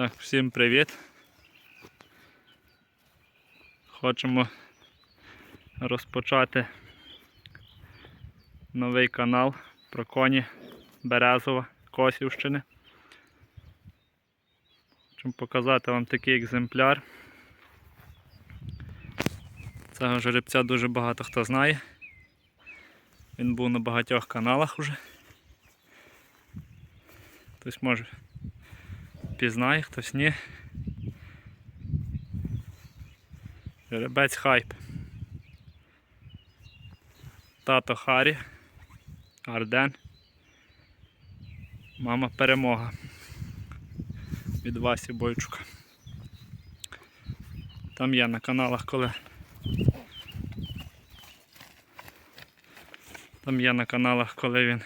Так, всім привіт. Хочемо розпочати новий канал про коні Березова, Косівщини. Хочемо показати вам такий екземпляр. Цього жеребця дуже багато хто знає. Він був на багатьох каналах уже. Хтось може пізнає, хтось ні. Жеребець хайп. Тато Харі. Арден. Мама перемога. Від Васі Бойчука. Там є на каналах, коли. Там є на каналах, коли він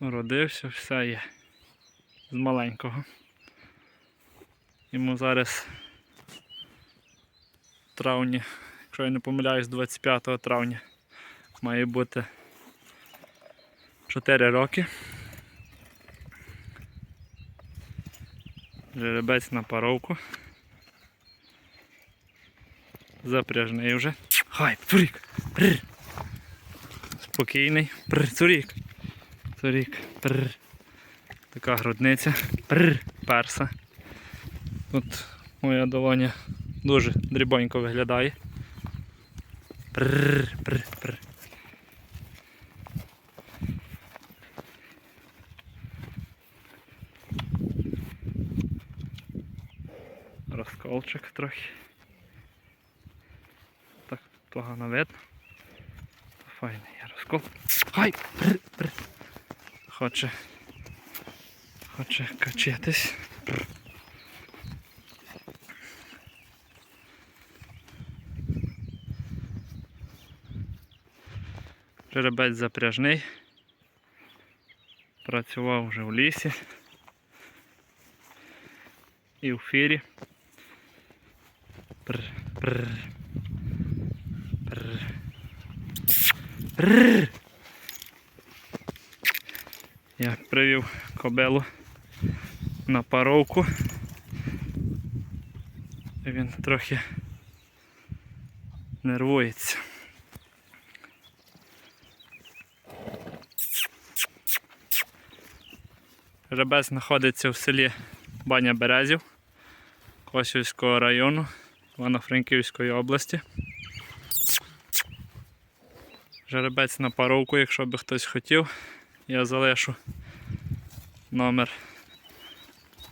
родився, все є з маленького. Йому зараз в травні, якщо я не помиляюсь, 25 травня має бути 4 роки. Жеребець на паровку. Запряжний вже. Хай, цурік! Прр. Спокійний. Прр, цурік. Цурік. Прр. Така грудниця. Прр, перса. Тут моя долоня дуже дрібонько виглядає. Прр, прр, прр. Розколчик трохи. Так, погано видно. Файний є розкол. Хай! Хоче Хоче качатись. Жеребець запряжний. Працював вже в лісі. І в фірі. Пр, пр, пр, пр. Я привів кобелу на паровку. Він трохи нервується. Жеребець знаходиться в селі Баня Березів Косівського району Івано-Франківської області. Жеребець на паровку, якщо би хтось хотів, я залишу номер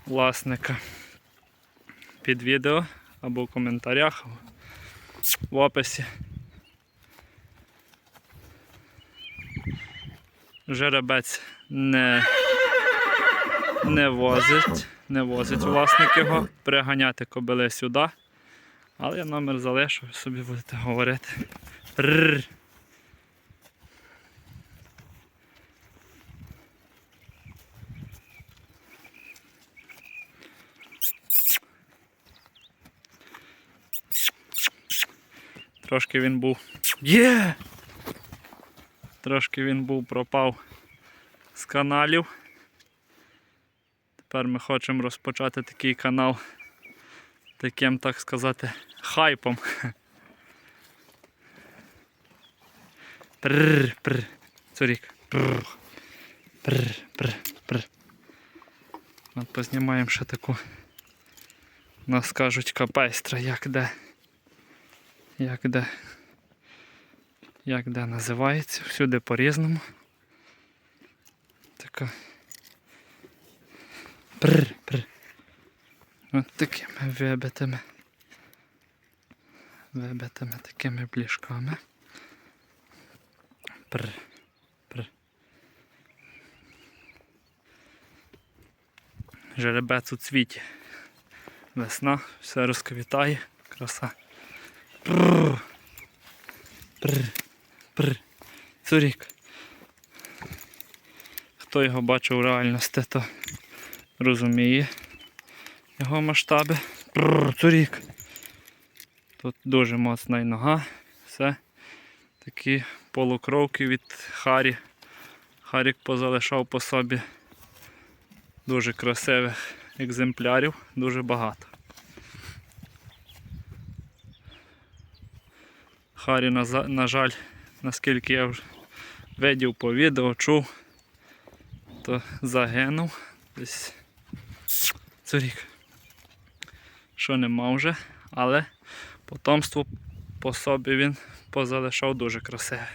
власника під відео або в коментарях в описі. Жеребець не, не возить, не возить власник його, приганяти кобили сюди. Але я номер залишу, собі будете говорити. Прррр. Трошки він був. Є! Трошки він був пропав з каналів. Тепер ми хочемо розпочати такий канал таким, так сказати, хайпом. Прррр, прррр. Цурік. Прррр, прррр, прррр. От познімаємо ще таку. Нас кажуть капестра, як де. Як де. Як де називається, всюди по-різному. Така. Прр, прр. От такими вибитими. Вибитими такими блішками. Прр, прр. Жеребець у цвіті. Весна, все розквітає, краса. Прррр. Прррр. Прррр. Цурік. Хто його бачив в реальності, то розуміє його масштаби. Прррр, цурік. Тут дуже моцна і нога. Все. Такі полукровки від Харі. Харік позалишав по собі Дуже красивих екземплярів, дуже багато. Харі, на, жаль, наскільки я вже видів по відео, чув, то загинув десь цурік. Що нема вже, але потомство по собі він позалишав дуже красиве.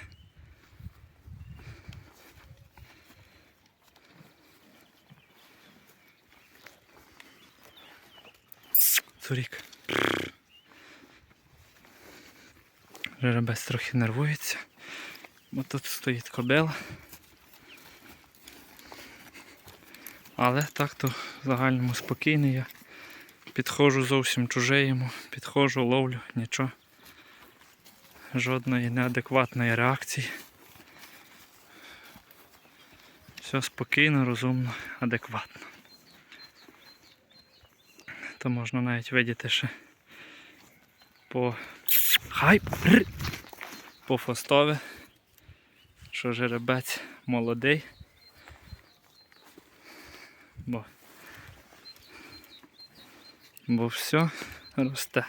Цурік. Жеребець трохи нервується, бо тут стоїть кобила. Але так то в загальному спокійний я. Підходжу зовсім чужий йому, підходжу, ловлю, нічого. Жодної неадекватної реакції. Все спокійно, розумно, адекватно. То можна навіть видіти ще по хай Р! по фостове, що жеребець молодий. Бо, бо все росте.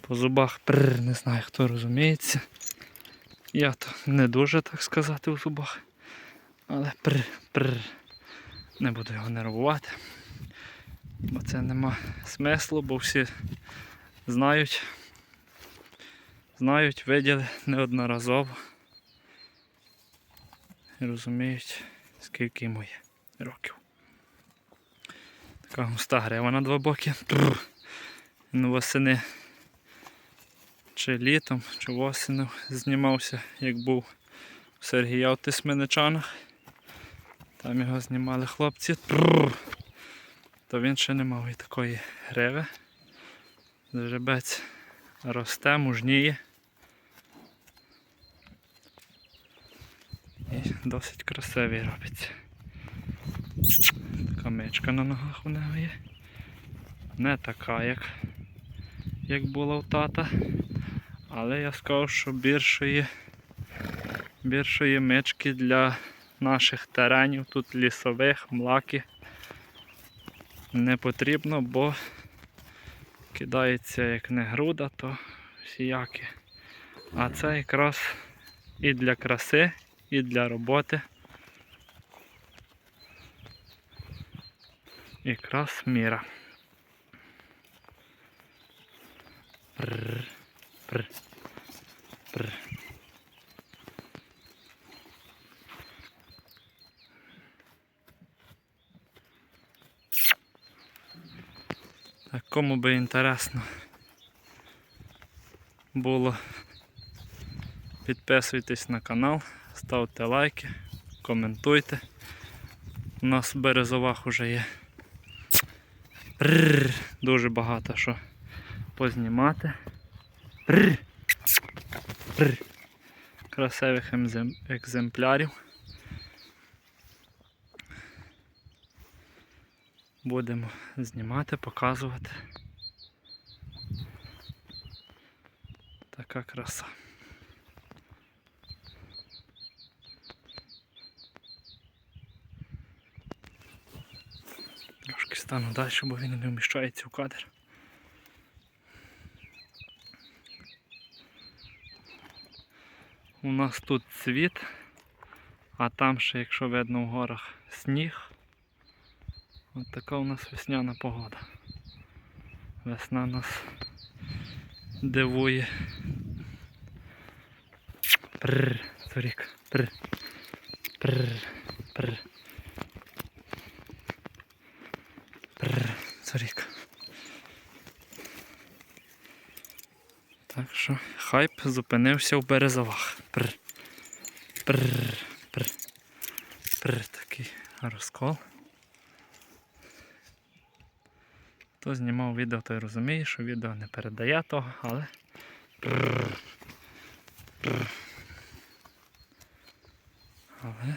По зубах прр, не знаю хто розуміється. Я то не дуже так сказати у зубах. Але прр, прр. Не буду його нервувати. Бо це нема смислу, бо всі знають. Знають, виділи неодноразово. І розуміють, скільки йому є років. Така густа грива на два боки. Він восени чи літом, чи восени знімався, як був у Сергія в Тисменичанах. Там його знімали хлопці. То він ще не мав і такої гриви. Жеребець росте, мужніє. І досить красивий робиться. Така мечка на ногах у нього є. Не така, як, як була у тата. Але я скажу, що більшої, більшої мечки для наших теренів, тут лісових, млаки не потрібно, бо кидається як не груда, то всіякі. А це якраз і для краси, і для роботи. Якраз міра. Так, кому би інтересно було, підписуйтесь на канал, ставте лайки, коментуйте. У нас в березовах вже є Прррр, дуже багато що познімати. Прррр, прррр. Красивих екземплярів. Будемо знімати, показувати. Така краса. Трошки стану далі, бо він не вміщається в кадр. У нас тут цвіт, а там ще, якщо видно в горах, сніг. Ось така у нас весняна погода. Весна нас дивує. Прррр, Зорік, прррр, прррр. Прррр, Так що хайп зупинився в березовах. Прррр, прррр, прррр, прррр, такий розкол. Хто знімав відео, той розуміє, що відео не передає того, але. Прррр. Прррр. Але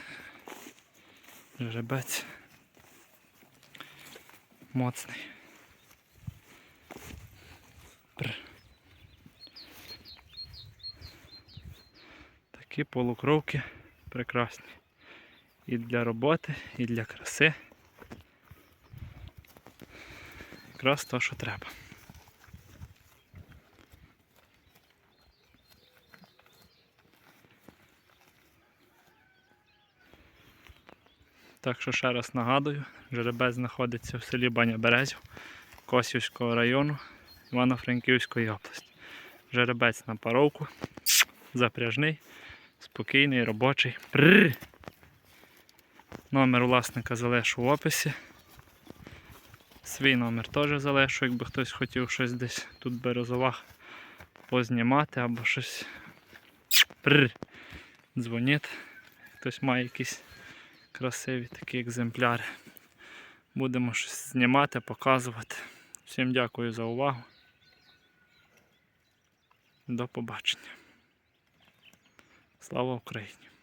жеребець моцний. Такі полукровки прекрасні. І для роботи, і для краси. Якраз то, що треба. Так що ще раз нагадую, жеребець знаходиться в селі Баня Березів Косівського району Івано-Франківської області. Жеребець на паровку, запряжний, спокійний, робочий. Прррр. Номер власника залишу в описі. Свій номер теж залишу, якби хтось хотів щось десь тут в березовах познімати або щось. Прррр. Дзвоніть. Хтось має якісь красиві такі екземпляри. Будемо щось знімати, показувати. Всім дякую за увагу. До побачення. Слава Україні!